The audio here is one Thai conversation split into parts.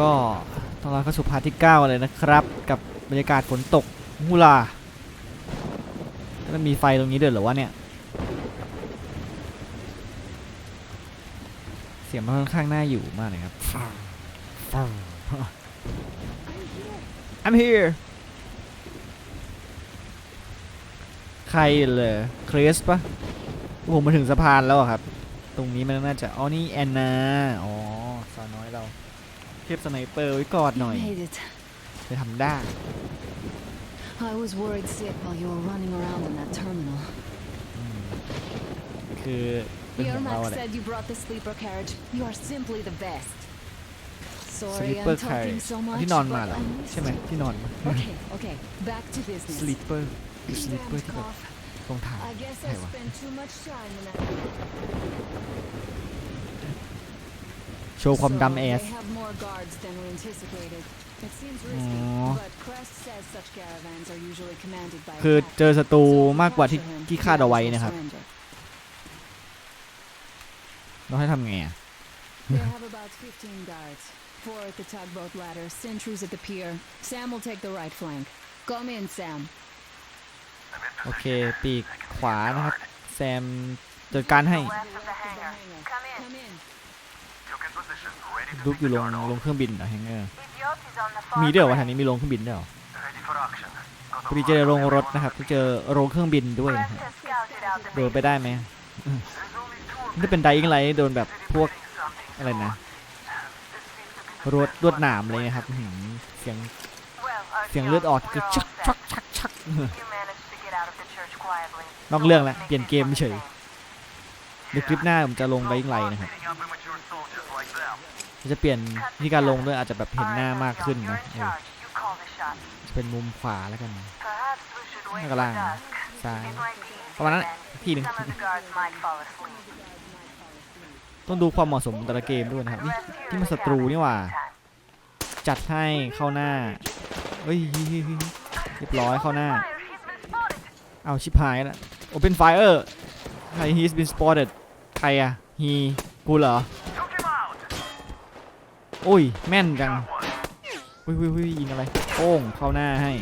ก็ตอนเราเข้าสู่พาร์ทที่9เลยนะครับ กับบรรยากาศฝนตกฮูลาแล้วมีไฟตรงนี้เด้วยเหรอวะเนี่ย เสียงมันค่อนข้างน่าอยู่มากเลยครับ I'm here ใครเลยคริสปะผมมาถึงสะพานแล้วครับ ตรงนี้มันน่าจะ อ๋อ นี่แอนนา อ๋อ เทียบสไนเปอร์ไว้กอดหน่อย made it. จะทำได้ I was worried sick while you were running around in that terminal. คือเป็นของเรา Yermak แหละ said you brought the sleeper carriage. You are simply the best. Sorry, Sleeper I'm talking carriage so อ๋อ much. ที่นอนมา but เหรอ I missed ใช่ไหม you. ที่นอน Okay, okay. Back to business. สลีปเปอร์สลีปเปอร์ Damn ที่แบบ cough. ตรงถ่าย I guess I Hey, what? spent too much time in that. โชว์ความ So, ดำแอส They have more guards than we anticipated. It seems risky, Aw. but Crest says such caravans are usually commanded by คือ attack. เจอศัตรู So, มากกว่าที่ capture him, ที่คาดเอาไว้ he will นะครับ surrender. เราให้ทำไงอะ They have about 15 guards. Four at the tugboat ladder, sentries at the pier. Sam will take the right flank. Come in, Sam. โอเค ปีกขวานะครับ แซมจัดการให้ Left of the hangar. Come in. Come in. Took in position, ready to ดุกอยู่ลงลงเครื่องบินเหรอแฮงเกอร์มีด้วยเหรอวะทางนี้มีลงเครื่องบินด้วยเหรอพอดีเจอ of โรงรถนะครับเจอโรงเครื่องบินด้วยโดนไปได้ไหม There's only two of ถ้าเป็นไดอิงไลท์โดนแบบพวกอะไรนะรวดรวดหนามเงี้ยครับเสียงเสียงเลือดออกคือชักชักชักชักนอกเรื่องและ Make เปลี่ยนเกมเฉยเดี๋ยวคลิปหน้าผมจะลงไดอิงไลท์นะครับ จะเปลี่ยนวิธีการลงด้วยอาจจะแบบเห็นหน้ามากขึ้นนะเออ charge. You call the shots. จะเป็นมุมขวาแล้วกันข้างล่างซ้ายประมาณนั้นที่หนึ่งต้องดูความเหมาะสมของแต่ละเกมด้วยนะครับนี่ที่มันศัตรูนี่หว่า จัดให้เข้าหน้าเฮ้ยเรียบร้อยเข้าหน้า เอาชิบหายแล้ว Open Fire ใคร he's been spotted ใครอะ he กูเหรอ Took him out. โอ้ยแม่นจัง Got one. อุ้ยอุ้ยอุ้ยยิงอะไรโป้งเข้าหน้าให้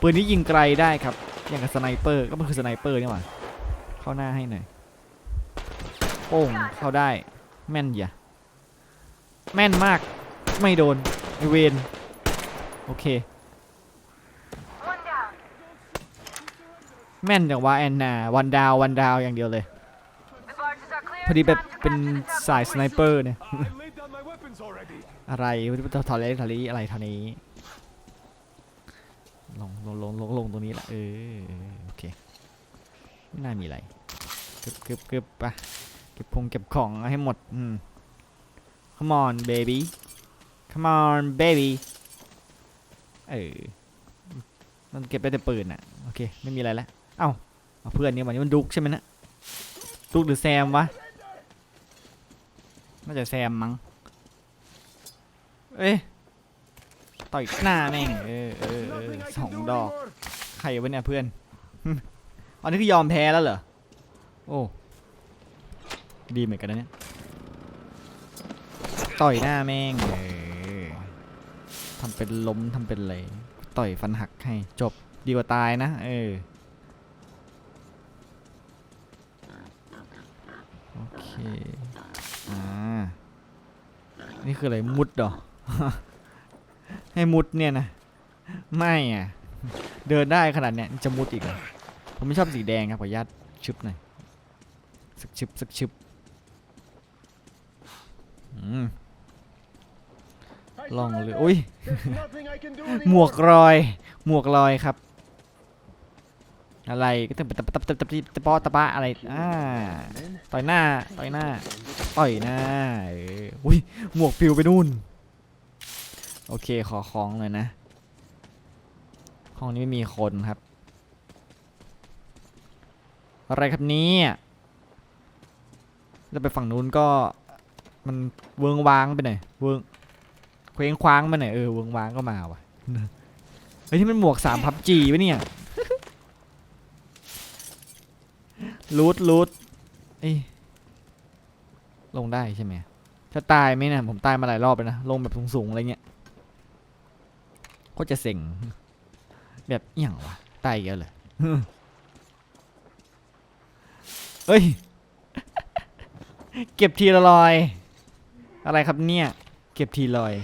ปืนนี้ยิงไกลได้ครับอย่างกับสไนเปอร์ก็มันคือสไนเปอร์นี่หว่าเข้าหน้าให้หน่อยโป้งเข้าได้แม่นอย่าแม่นมากไม่โดนไอเวนโอเคแม่นจังว่าแอนนาวันดาววันดาวอย่างเดียวเลย พอดีแบบเป็นสายสไนเปอร์เนี่ย I laid down my weapons already. อะไรทอเลทอลีอะไรเทอนี้ลงลงลงลงลงตรงนี้แหละเออโอเคไม่น่ามีอะไรเก็บเก็บเก็บไปเก็บพงเก็บของให้หมดอืม come on baby come on baby เออมันเก็บได้แต่ปืนอะโอเคไม่มีอะไรแล้วเอ้าเอาเพื่อนนี่วันนี้มันดุกใช่ไหมนะดุกหรือแซมวะน่าจะแซมมั้ง เอ้ยต่อยหน้าแม่งเออเออเออสองดอกใครวะเนี่ยเพื่อน อันนี้คือยอมแพ้แล้วเหรอ โอ้ ดีเหมือนกันนะเนี่ย ต่อยหน้าแม่งเออทำเป็นล้มทำเป็นอะไรต่อยฟันหักให้จบดีกว่าตายนะ เออ โอเค อ่า นี่คืออะไรมุดเหรอ ให้มุดเนี่ยนะ ไม่อะ เดินได้ขนาดเนี้ยจะมุดอีกเหรอผมไม่ชอบสีแดงครับขออนุญาตชึบหน่อยสักชึบสักชึบอืม I ลองเลยอุ้ยหมวกรอย หมวกรอยครับ อะไรก็ตะตะตะตะตะตะตะปอตะปะอะไรอ่าต่อยหน้าต่อยหน้าต่อยหน้าอุ้ยหมวกปลิวไปนู่น โอเคขอของเลยนะ ห้องนี้ไม่มีคนครับ อะไรครับนี้จะไปฝั่งนู้นก็มันเวิงวางไปหน่อยเวิงเคว้งคว้างไปหน่อยเออเวิงวางก็มาว่ะเฮ้ยที่มันหมวกสามพับจีวะเนี่ยรูทรูทเอ้ลงได้ใช่ไหมจะตายไหมเนี่ยผมตายมาหลายรอบแล้วนะลงแบบสูงๆอะไรเงี้ย ก็จะเซ็ง แบบอย่างวะตายอีกแล้วเลยเฮ้ย เก็บทีละลอย อะไรครับเนี่ย เก็บทีลอย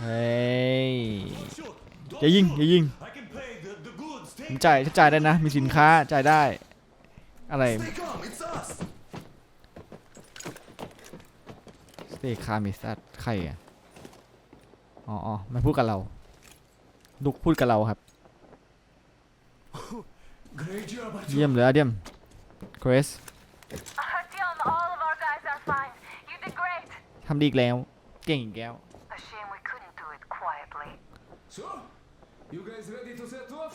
เฮ้ย อย่ายิง อย่ายิงผมจ่ายจ่ายได้นะ มีสินค้า จ่ายได้ อะไรสเตคามิสัตใครอะ อ๋ออ๋อมันพูดกับเราดุกพูดกับเราครับ Great job. เยี่ยมเลยอะเดียมเกรส Artyom, all of our guys are fine. You did great. ทำดีอีกแล้ว เก่งอีกแล้ว A shame we couldn't do it quietly. So, you guys ready to set off?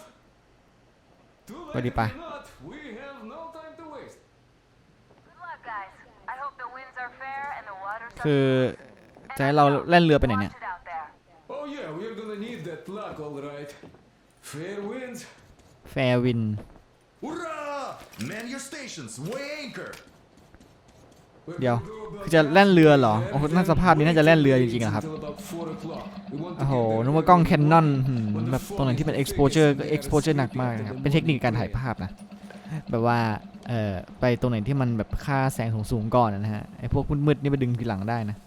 Too Ready, late pa. or not, we have no time to waste. Good luck, guys. I hope the winds are fair and the waters are คือ And จะให้เรา Artyom, แล่นเรือไปไหนเนี่ย watch it out there. Oh yeah, we're gonna need that luck, all right. Fair winds. แฟร์วิน Hurrah! Man your stations. Weigh anchor. We're เดี๋ยว gonna go about คือจะแล่นเรือเหรอ โอ้โหน่าสภาพนี้น่าจะแล่นเรือจริงๆอะครับ until about 4 o'clock. We want to โอ้โห get there นึกว่ากล้อง early แคนนอน When the แบบ fog ตรงไหนที่เป็น is exposure ก็ thickest, we gotta exposure หนัก sneak มาก better นะครับ than เป็นเทคนิคการถ่าย player. ภาพนะ แบบว่า เอ่อ ไปตรงไหนที่มันแบบค่าแสงสูงๆก่อนนะฮะ ไอพวกมืดๆนี่ไปดึงทีหลังได้นะ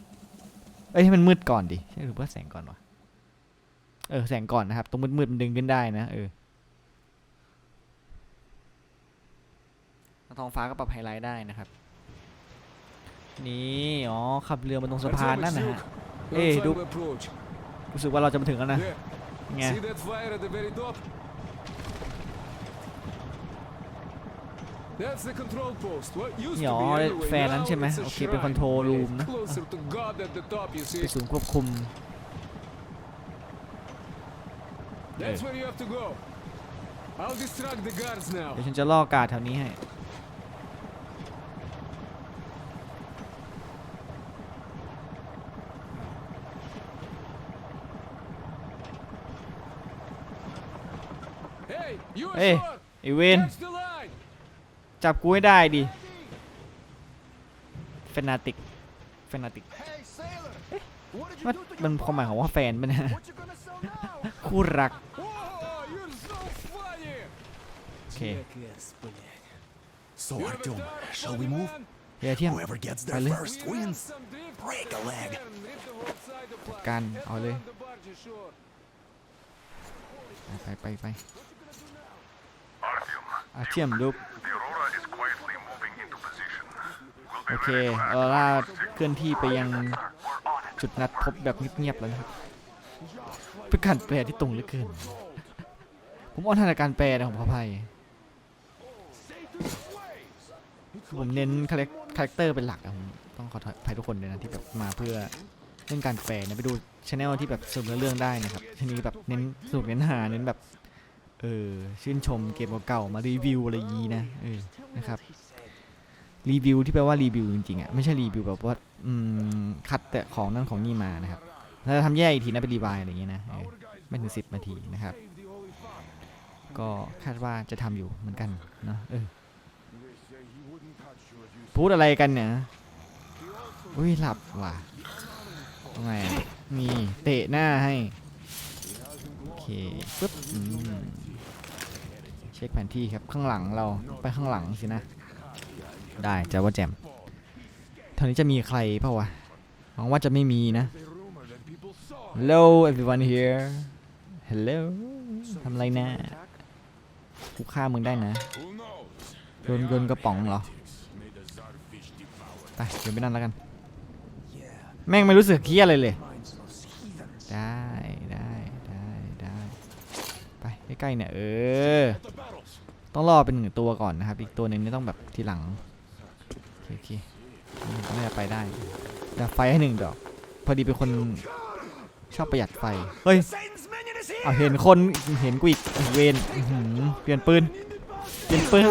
เอ้ยให้มันมืดก่อนดิใช่หรือว่าแสงก่อนวะ เออแสงก่อนนะครับ ตรงมืดๆมันดึงขึ้นได้นะเออท้องฟ้าก็ปรับไฮไลท์ได้นะครับ นี่อ๋อขับเรือมาตรงสะพาน Artyom, นั่น it's นะฮะ Luke. Hey, Your Luke. final approach. รู้สึกว่าเราจะมาถึงแล้วนะ Yeah. ไง See that fire at the very top? That's the control post. What used นี่ to อ๋อ be anyway. แฟนนั้น Now ใช่ไหม it's a โอเคเป็น shrine. คอนโทรลรูม Way นะ Closer to God at the top, you เป็น see. ศูนย์ควบคุม That's where you have to go. I'll distract the guards now. เดี๋ยวฉันจะล่อการ์ดแถวนี้ให้ Hey, you เอ้ย ashore! ไอเวน Catch the line! จับกูให้ได้ดิเฟนาติกเฟนาติก Hey, sailor! What did มันมันความหมายของว่าแฟนมันย What you gonna sell now? คู่รัก Oh, you're so funny! โอเค So, You have a Artyom, dart, shall we funny move? man? เฮียเทียม Whoever gets there Vale. first We wins. have some drift Break a leg. and rip the whole side apart. การ Head เอาเลย around the barge ashore. ไปไปไป Artyom, อาเทียมรูป the Aurora is quietly moving into position. We'll โอ be เค very ออร่าเคลื่อนที่ไปยัง We're on it. จุดนัดพบแบบเงียบๆแล้วนะครับ เป็นการแปลที่ตรงเหลือเกิน ผมอ่อนทันการแปลนะผมขออภัยคือผมเน้นคาแรคคาแรคเตอร์เป็นหลักอะผมต้องขออภัยทุกคนเลยนะที่แบบมาเพื่อเรื่องการแปลนะไปดูช anel ที่แบบสรุปเรื่องได้นะครับทีนี้แบบเน้นสรุปเน้นหาเน้นแบบเออชื่นชมเกมเก่าๆมารีวิวอะไรยีนะเออนะครับรีวิวที่แปลว่ารีวิวจริงๆอะไม่ใช่รีวิวแบบว่าอืมคัดแต่ของนั่นของนี่มานะครับ ถ้าจะทำแยกอีกทีนะเป็นรีวายอะไรอย่างเงี้ยนะเออไม่ถึงสิบนาทีนะครับ ก็คาดว่าจะทำอยู่เหมือนกันเนาะเออพูดอะไรกันเนี่ยอุ้ยหลับว่ะทำไงอะนี่เตะหน้าให้ โอเคปึ๊บอืมเช็คแผนที่ครับข้างหลังเราไปข้างหลังสินะ ได้จะว่าแจมเท่านี้จะมีใครเปล่าวะหวังว่าจะไม่มีนะ Hello everyone here Hello ทำไรนะกูฆ่ามึงได้นะโยนโยนกระป๋องเหรอไปเดี๋ยวไปนั่นแล้วกัน แม่งไม่รู้สึกเคี้ยอะไรเลย ได้ได้ได้ได้ไปใกล้ๆเนี่ยเออ ต้องรอเป็นหนึ่งตัวก่อนนะครับ อีกตัวหนึ่งนี่ต้องแบบทีหลัง โอเคโอเคน่าจะไปได้ดับไฟให้หนึ่งดอก พอดีเป็นคน ชอบประหยัดไฟ เฮ้ยเอาเห็นคนเห็นกูอีกเวนอื้อหือเปลี่ยนปืน เปลี่ยนปืน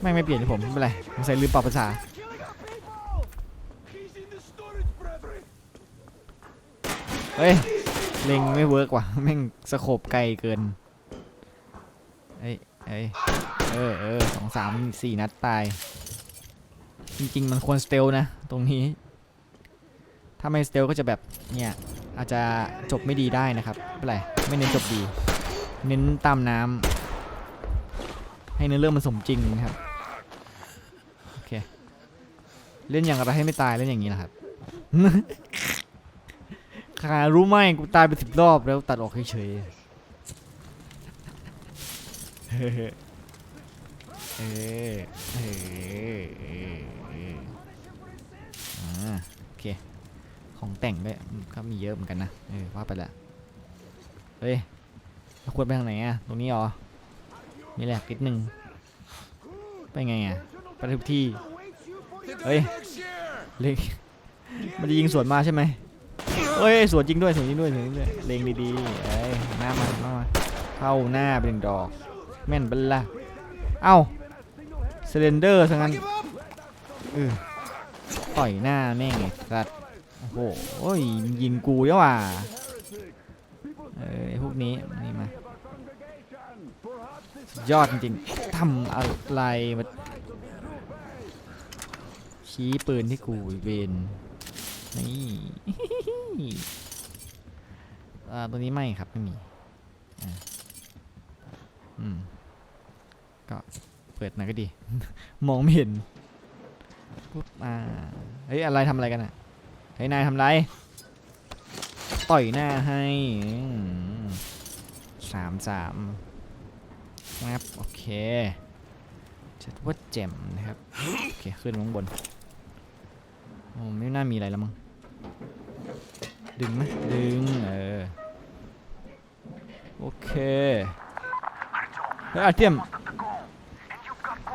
ไม่งไม่เปลี่ยนผมไม่เป็นไรผมใส่ลืมปรับภาษาเฮ้ย เล็งไม่เวิร์กว่ะแม่งสโคบไกลเกินเอ้ยเอ้ยเออเออสองสามสี่นัดตาย จริง ๆ มันควรสเตลนะ ตรงนี้ ถ้าไม่สเตลก็จะแบบเนี่ยอาจจะจบไม่ดีได้นะครับไม่เป็นไรไม่เน้นจบดี เน้นตามน้ำให้เนื้อเรื่องมันสมจริงนะครับโอเคเล่นอย่างไรให้ไม่ตายเล่นอย่างนี้แหละครับขารู้ไหมกูตายไปสิบรอบแล้วตัดออกเฉยๆเออเออเออเออเอออ่าโอเค ของแต่งด้วยก็มีเยอะเหมือนกันนะเออว่าไปละเฮ้ยเราควรไปทางไหนอะตรงนี้เหรอมีแหลกนิดนึงไปไงอะไปทุกที่เฮ้ยเล็งมันจะยิงสวนมาใช่ไหมเอ้ยสวนจริงด้วยสวนจริงด้วยสวนจริงด้วยเล็งดีๆเอ้ยหน้ามันหน้ามันเข้าหน้าเป็นดอก แม่นเบลล่ะเอ้าเซเลนเดอร์ทั้งนั้นเออต่อยหน้าแม่งไอ้สัตว์ โอ้โหยยิงกูด้วยว่ะเออพวกนี้นี่มายอดจริงทำอะไรมาชี้ปืนที่กูเวนนี่อาตัวนี้ไม่ครับ ไม่มีอืมก็เปิดหน่อยก็ดี มองไม่เห็นปุ๊บอ่าเฮ้ยอะไรทำอะไรกันอะ เฮ้ยนายทำไรต่อยหน้าให้อืมสามสามครับโอเคจัดว่าแจ่มนะครับโอเคขึ้นข้างบนโอ้ไม่น่ามีอะไรแล้วมั้งดึงไหมดึงเออโอเคเฮ้ยอาเทียม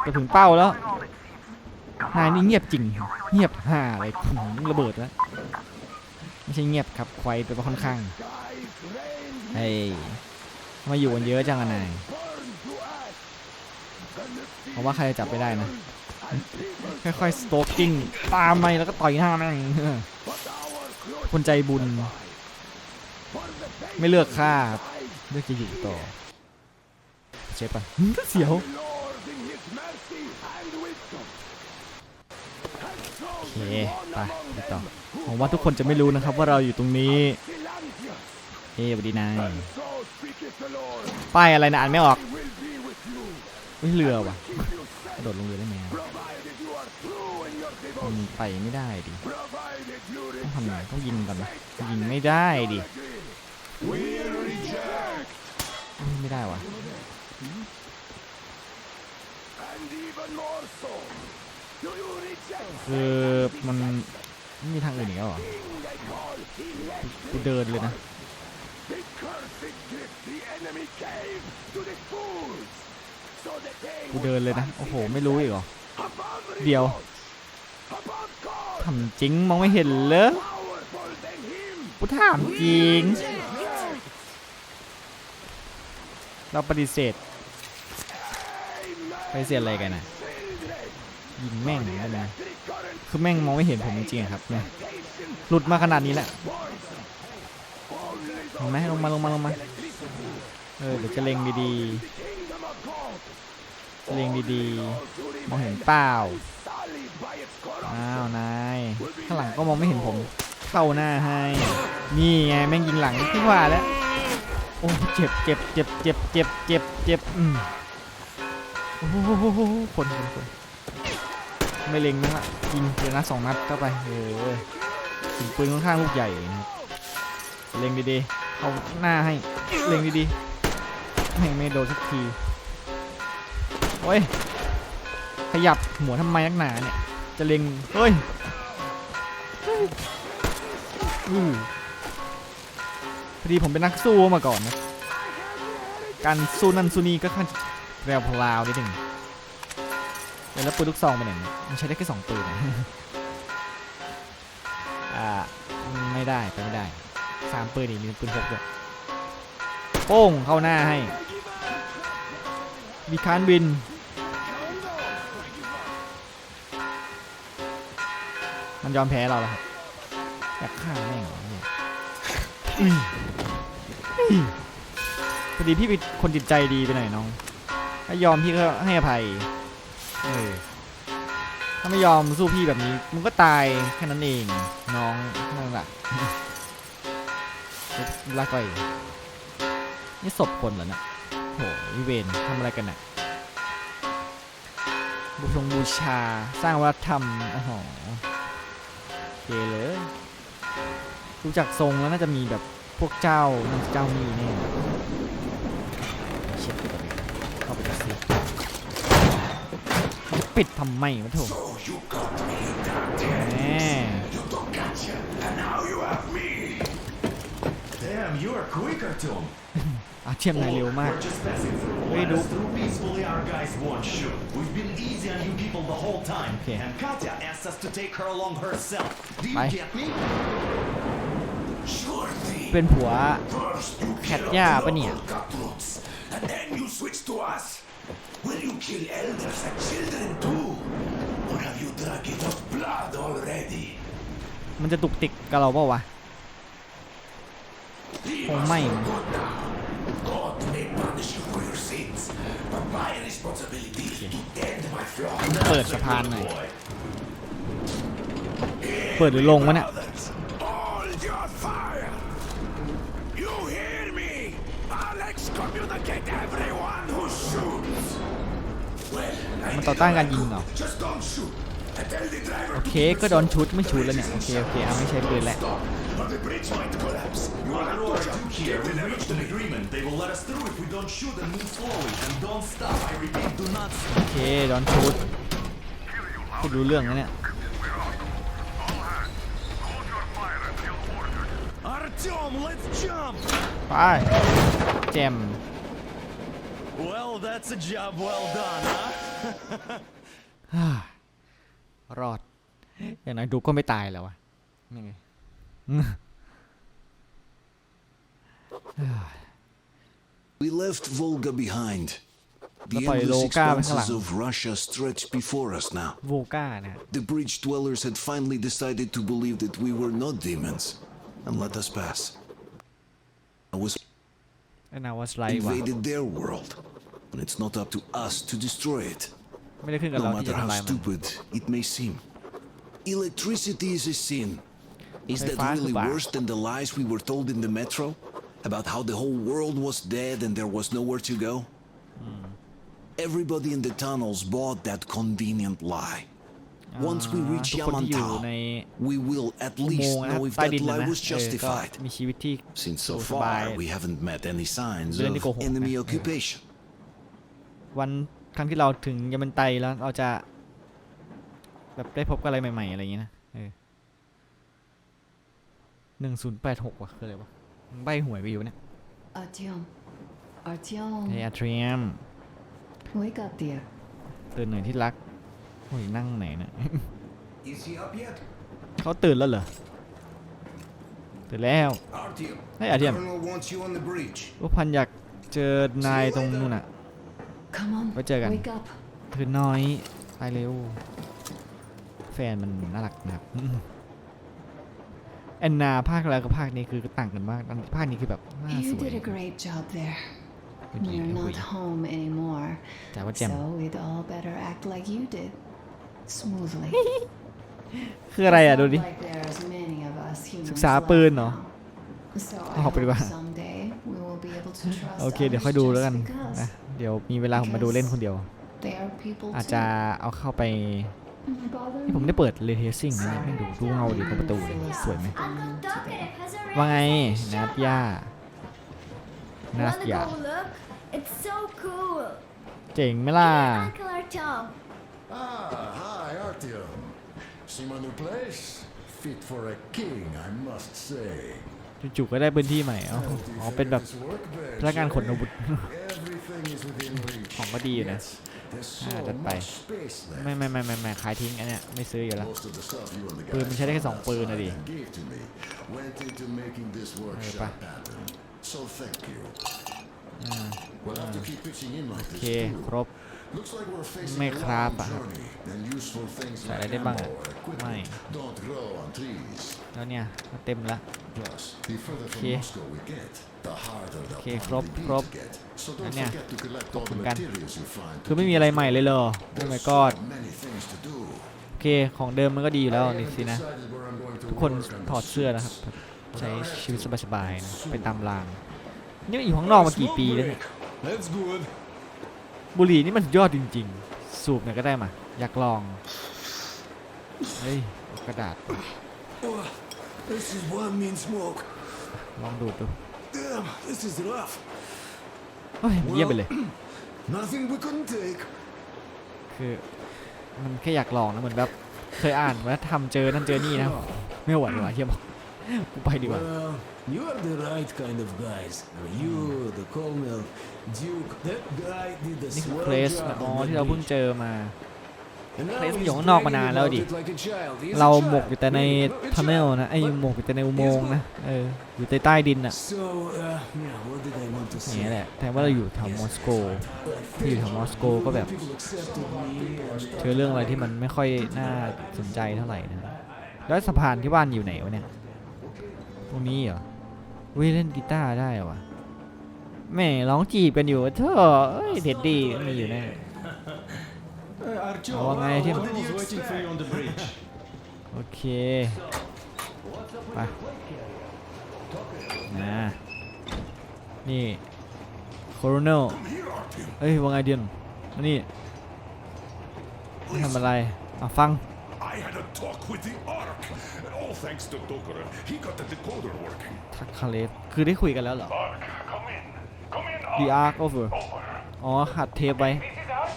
จะถึงเป้าแล้ว นายนี่เงียบจริง เงียบห่าเลยหืมระเบิดแล้วไม่ใช่เงียบครับควายไปค่อนข้างเฮ้ยทำมาอยู่กันเยอะจังอะนายเพราะว่าใครจะจับไปได้นะ ค่อยๆสโตกกิ้งตามไปแล้วก็ต่อยหน้าแม่งคนใจบุญ ไม่เลือกฆ่าครับเลือกจะอยู่ต่อ เช็คปะหึเสียวโอเค ไปไปต่อหวังว่าทุกคนจะไม่รู้นะครับว่าเราอยู่ตรงนี้เฮ้ยสวัสดีนายป้ายอะไรนะอ่านไม่ออกเฮ้ยเรือว่ะกระโดดลงเรือได้ไหมมันไปไม่ได้ดิต้องทำไงต้องยิงก่อนนะยิงไม่ได้ดิไม่ได้ว่ะ คือมันไม่มีทางอื่นอีกแล้วเหรอกูเดินเลยนะกูเดินเลยนะ โอ้โห ไม่รู้อีกเหรอเดี๋ยวทำจริงมองไม่เห็นเลยกูถามจริง เราปฏิเสธ ปฏิเสธอะไรกันนะยิงแม่งได้ไหม คือแม่งมองไม่เห็นผมจริงๆครับเนี่ยหลุดมาขนาดนี้แหละเห็นไหมลงมาลงมาลงมาเออเดี๋ยวจะเล็งดีๆเล็งดีๆมองเห็นเปล่าอ้าวนายข้างหลังก็มองไม่เห็นผมเข้าหน้าให้ นี่ไงแม่งยิงหลังที่ว่าแล้วโอ้เจ็บเจ็บเจ็บเจ็บเจ็บเจ็บเจ็บอืมโอ้โหคนคนคน ไม่เล็งนะละยิงเดียวนัดสองนัดเข้าไปเออถึงปืนค่อนข้างลูกใหญ่นะครับเล็งดีๆเอาหน้าให้เล็งดีๆไม่ไม่โดนสักทีโอ้ยขยับหัวทำไมนักหนาเนี่ยจะเล็งเฮ้ยอือพอดีผมเป็นนักสู้มาก่อนนะการสู้นั่นสู้นี่ก็ค่อนข้างแววพลาวนิดหนึ่ง แล้วปืนลูกซองไปไหนเนี่ยมันใช้ได้แค่สองปืนนะอ่าไม่ได้ไปไม่ได้สามปืนอีกมีปืนพกด้วยโป้งเข้าหน้าให้มีคานบินมันยอมแพ้เราแล้วครับอยากฆ่าแม่งเหรอเนี่ยอุ้ยอุ้ยพอดีพี่เป็นคนจิตใจดีไปหน่อยน้อง ถ้ายอมพี่ก็ให้อภัย เออถ้าไม่ยอมสู้พี่แบบนี้มึงก็ตายแค่นั้นเองน้องนั่นแหละลากไปนี่ศพคนเหรอเนี่ยโหวิเวนทำอะไรกันน่ะบูชงบูชาสร้างวัฒนธรรมโอ้โหโอเคเลยดูจากทรงแล้วน่าจะมีแบบพวกเจ้านั่นเจ้านี่แน่ ปิดทำไมวะโถแหม Damn, you are quicker, Tom. อาเทียมนายเร็วมาก We're just passing through. Wait, Let us do- through peacefully, our guys won't shoot. We've been easy on you people the whole time. Okay. And Katya asked us to take her along herself. Do you Bye. get me? Sure thing. เป็นผัว First you แคท kill ย่า all ปะเนี่ย the cutthroats, and then you switch to us. Will you kill elders and children too? Or have you drunk enough blood already? มันจะตุกติกกับเราเปล่าวะ Leave Oh, us mine. for good now. God may punish you for your sins, but my responsibility is to tend my flock. เปิดสะพานหน่อย เปิดหรือลงวะเนี่ย มันต่อต้านการยิงเหรอ just don't shoot. And tell the driver โอ to เคก็โดนชุดไม่ชุดแล้วเนี่ย โอเค โอเคเอาไม่ใช้ปืนแล้ว stop, or the bridge might collapse. You Our are Lord not Duke here, we reached an agreement. They will let us through if we don't shoot and move slowly. And don't stop. I repeat, do not stop. โอเคโดนชุดพูดรู้เรื่องแล้วเนี่ย Artyom, let's jump! ไปแจม Well, that's a job well done, huh? รอด อย่างน้อยดูก็ไม่ตายแล้ววะนี่ไง We left Volga behind. The Napay endless Loka ba expanses lang? of Russia stretch before us now. โวก้านะฮะ The bridge dwellers had finally decided to believe that we were not demons and let us pass. I was ไอ้นาวาสไลด์ว่ะ invaded their world, and it's not up to us to destroy it, ไม่ได้ขึ้นกับ no เราที่ matter จะ how ทำลายมัน stupid it may seem. Electricity is a sin. Is that Fai really phá. worse than the lies we were told in the metro about how the whole world was dead and there was nowhere to go? Everybody in the tunnels bought that convenient lie. Once we อ่า reach ทุกคนที่อยู่ใน Yamantau, we will at อุโม least งค์นะครับ know if ใต้ that ดินนะ lie นะ was เออก็ justified. มีชีวิตที่ Since สุ so ขสบาย far we haven't met any signs Bila of ni ko hong- enemy eh. occupation. วัน ครั้งที่เราถึงยามันไตแล้วเราจะ แบบได้พบกับอะไรใหม่ ๆ อะไรอย่างเงี้ยนะเออหนึ่งศูนย์แปดหกว่ะคืออะไรวะมึงใบหวยไปอยู่เนี่ย Artyom. Artyom. เฮียเทรียม Wake up, dear. ตื่นหน่อยที่รักโอ้ยนั่งไหนเนี่ย Is he up yet? เขาตื่นแล้วเหรอตื่นแล้ว Artyom, ให้อาเทียม Colonel wants you on the bridge. ว่าพันอยากเจอนายตรงนู่นน่ะ Come on. Wait a second. Wake up. ตื่นน้อย ไปเร็ว แฟนมันน่ารักนะครับอืมแอนนาภาคแล้วกับภาคนี้คือต่างกันมากอันภาคนี้คือแบบหน้าส You วย did a great job there. เมื่อกี้ You're โอ้ย not home anymore. แต่ว่าแจม So we'd all better act like you did. Smoothly. คืออะไรอะ It's ดู not ดิ like there's many of us humans ศึกษาปืนเหรอ left now. So I เอาไปดีกว่า hope someday we will be able to trust โอเค เดี๋ยวค่อย others ดูแล้วกัน just because นะ เดี๋ยวมีเวลาผมมาดูเล่นคนเดียว they are people อาจ too. จะเอาเข้าไป Bother นี่ผมได้เปิดเรเทซิ่งนะเนี่ยให้ดูดูเงาดิตรงประตูดิสวยไหมว่าไงนัดย่านัด Wanna ย่า go look? It's so cool. เจ๋งไหมล่ะ Uncle Artyom. Ah, hi, Artyom. See my new place? Fit for a king, I must say. จู่ๆก็ได้พื้นที่ใหม่อ๋อ Healthy อ๋อเป็นแบบ fabulous workbench, พนักงานขนอาวุธ ของก็ดีอยู่นะ Yes, there's so อ่าจัดไป much space left. ไม่ไม่ไม่ไม่ไม่ขายทิ้งอันเนี้ยไม่ซื้ออยู่แล้ว Most of the stuff you and the ปืนมัน guys ใช้ได้แค่ from สองปืนนะดิ outside gave to me went into making this workshop pa. happen. So thank you. We'll have to keep pitching in like โอเค this too. ครบ Looks like we're facing ไม่ a คราฟ long อะครับ journey, and useful things ใส่อะไร like ได้บ้าง ammo อะ or ไม่ equipment don't grow on trees. แล้วเนี่ยเต็มละ Plus, the further from Okay. Moscow we get, the harder they'll Okay, probably crop, be crop. to get. So don't Anya. forget to collect all the Khop khun kan. materials you find. to คือไม่ keep มีอะไร us ใหม่ going. เลยเหรอโอ้ There's my so god many things to do. เคของเดิมมันก็ดีอยู่แล้วนี่สินะ Decided where I'm going to ทุกคน work on ถอด this เสื้อนะครับแบบใช้ชีวิตสบายๆนะไปตามรางนี่อยู่ข้างนอกมากี่ปีแล้วเนี่ย That's good. บุหรี่นี่มันยอดจริง ๆ สูบหน่อยก็ได้มา อยากลอง เฮ้ยเอากระดาษ Oh, this is one mean smoke. ลองดูดดู Damn, this is rough. เฮ้ยเยี่ยมไปเลย Nothing we couldn't take. คือมันแค่อยากลองนะเหมือนแบบเคยอ่านว่าทำเจอนั่นเจอนี่นะ ไม่ไหวว่ะเฮียบอก กูไปดีกว่า Well, you are the right kind of guys. You, the Colonel, Duke, that guy did a นี่คือ swell เพลส job นะอ๋อ on that ที่เราเพิ่ง beach. เจอมา And now เพลสมัน he's อยู่ข้างนอกมา bragging นานแล้ว about ดิ it like a child. He's a เรา child. หมกอยู่แต่ใน No, a ทันเนล child. นะไอ้ยหมกอยู่แต่ในอุโมงค์นะเอออยู่ใต้ใต้ดินอะ So, uh, yeah, what did I want to อย่างเงี้ย say? แหละแต่ว่าเราอยู่แถวมอสโกที่อยู่แถวมอสโกก็แบบ People accepted me and เจอเรื่องอะไรที่มันไม่ค่อยน่าสนใจเท่าไหร่นะแล้วสะพานที่บ้านอยู่ไหนวะเนี่ย ตรงนี้เหรอวิเล่นกีตาร์ได้เหรอวะแม่ร้องจีบกันอยู่เธอเอ้ยเด็ดดีมีอยู่แน่ Uh, Artyom, Oh, uh, man, I what didn't- was waiting for you on the bridge? โอเคไปนะนี่โคโรเนล Here, Artyom. เอ้ยว่าไงเดียนมานี่นี่ทำอะไรอะฟัง I had a talk with the Ark. All thanks to Dokura. He got the decoder working. ทักคาเลสคือได้คุยกันแล้วเหรอ Ark, come in. Come in, The Ark. Ark over Over. อ๋อหัดเทปไว้ This is Ark.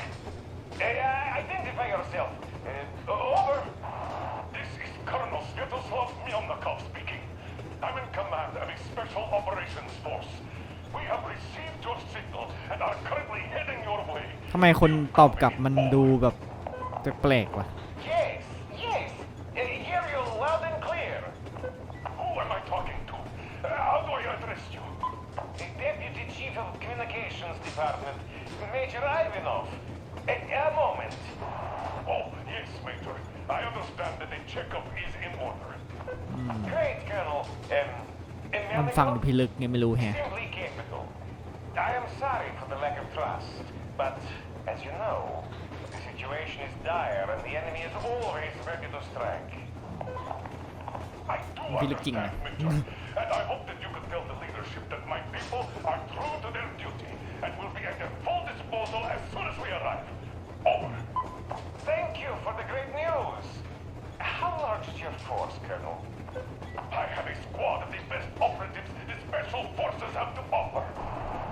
Uh, identify yourself. Uh, over. This is Colonel Sviatoslav Myelnikov speaking. I'm in command of a special operations force. We have received your signal and are currently heading your way. ทำไมคนตอบกลับมันดูแบบแปลกๆวะ Department, Major Ivanov. A, a moment. Oh, yes, Major. I understand that the checkup is in order. Great, Colonel. Um, มันฟังดูพิลึกไงไม่รู้แฮะ Simply capital. I am sorry for the lack of trust, but as you know, the situation is dire and the enemy is always ready to strike. I doพี่ลึกจริงนะ understand, Major, and I hope that you can tell the leadership that my people are true to their duty How large is your force, Colonel? I have a squad of the best operatives the special forces have to offer.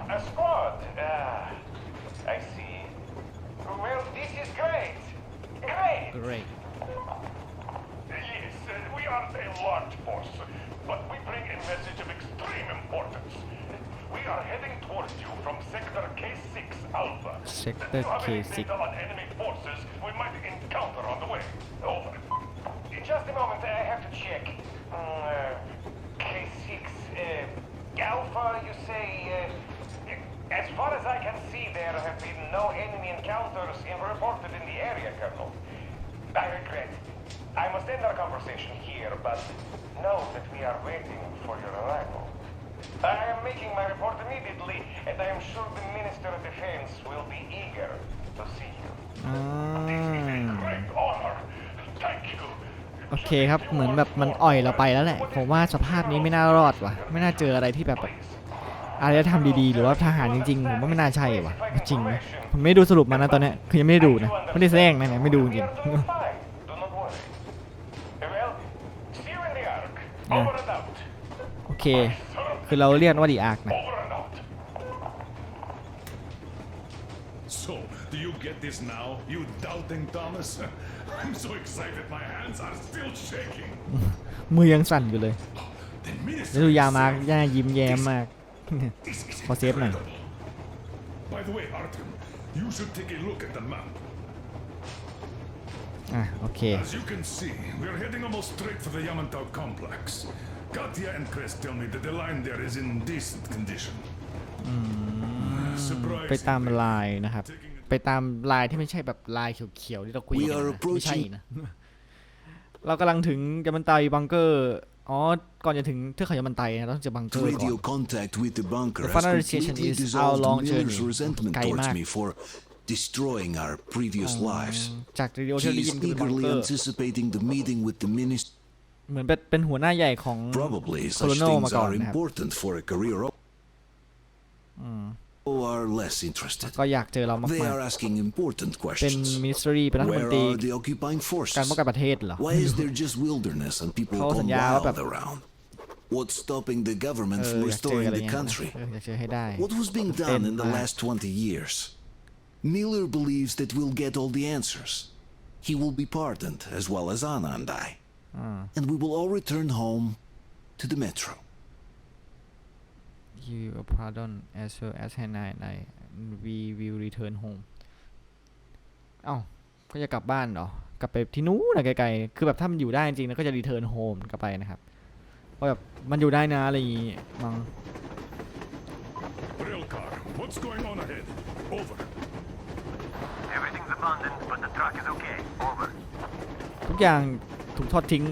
A squad? Ah, I see. Well, this is great. Great. Great Yes, uh, we aren't a large force, but we bring a message of extreme importance. We are heading towards you from Sector K6 Alpha. Sector Do you have any K6. data on enemy forces we might encounter on the way? Over. In just a moment, I have to check. Mm, uh, K6 uh, Alpha, you say? Uh, as far as I can see, there have been no enemy encounters in- reported in the area, Colonel. I regret. I must end our conversation here, but know that we are waiting for your arrival. I am making my report immediately, and I am sure the Minister of Defense will be eager to see you. อ่า Great honor. Thank you. โอเคครับ เหมือนแบบมันอ่อยเราไปแล้วแหละ ผมว่าสภาพนี้ไม่น่ารอดว่ะ ไม่น่าเจออะไรที่แบบ อารยธรรมดีๆ หรือว่าทหารจริงๆ ผมว่าไม่น่าใช่ว่ะ จริงไหมผมไม่ได้ดูสรุปมานะตอนเนี้ยคือยังไม่ได้ดูนะไม่ได้แสดงนะเนี่ยไม่ดูจ We ริง are doing fine. Do not worry. Well, see you in the Ark. Over and out. โอเค คือเราเรียกว่าดีอาร์กนะ Over and out. So, do you get this now, you doubting Thomas? I'm so excited, my hands are still shaking. มือยังสั่นอยู่เลย The แล้ว minister ดูยา is มา saying ย่ายิ้มแย้มมาก this is ขอเซฟหน่อย incredible. By the way, Artem, you should take a look at the map. อะโอเค As you can see, we're heading almost straight for the Yamantau complex. Katya and Crest tell me that the line there is in decent condition. ไป Surprising. ตามลายนะครับ ไปตามลายที่ไม่ใช่แบบลายเขียวๆที่เราคุยกัน We นะ are ไม่ใช่ approaching นะ เรากำลังถึงยามันไตบังเกอร์ อ๋อ ก่อนจะถึงเทือกเขายามันไตนะเราต้องเจอบังเกอร์ก่อน Radio contact with the bunker The has final station completely is our dissolved long Miller's journey. resentment Kay towards Mac. me for destroying our previous อ๋อ lives. จากเรดิโอที่เรา He ได้ is ยินคือบัง eagerly เกอร์ anticipating the meeting with the minister. เหมือนเป็นเป็นหัวหน้าใหญ่ของ Probably โค such โลโนมา things ก่อน are นะครับ important for a career. o- Who are less interested. ก็อยากเจอเรามาก They ๆ are asking important เป็น questions. มินิสทรีเป็นรัฐมน Where ตรี are the occupying การป้องกัน forces? ประเทศเหรอ Why is there just wilderness and people เขาสัญ come ญาว่าแบบ wild around? What's stopping the เอ government อ from อยากเจอ restoring อะไร the เงี้ยนะ country? เอออยากเจอให้ได้ What was being เต้น done in the มาก last 20 years? Miller believes that we'll get all the answers. He will be pardoned, as well as Anna and I. And we will all return home to the metro. You a pardon as well as Hannah and I we will return home เอ้าก็จะกลับบ้านเหรอกลับไปที่นู้นนะไกลๆ คือแบบถ้ามันอยู่ได้จริงๆแล้วก็จะ return home กลับไปนะครับว่าแบบมันอยู่ได้นะอะไรอย่างงี้มั้ง Rail car, what's going on ahead? Over. Everything's abandoned, but the truck is okay. Over. ทุกอย่างถูกทอดทิ้ง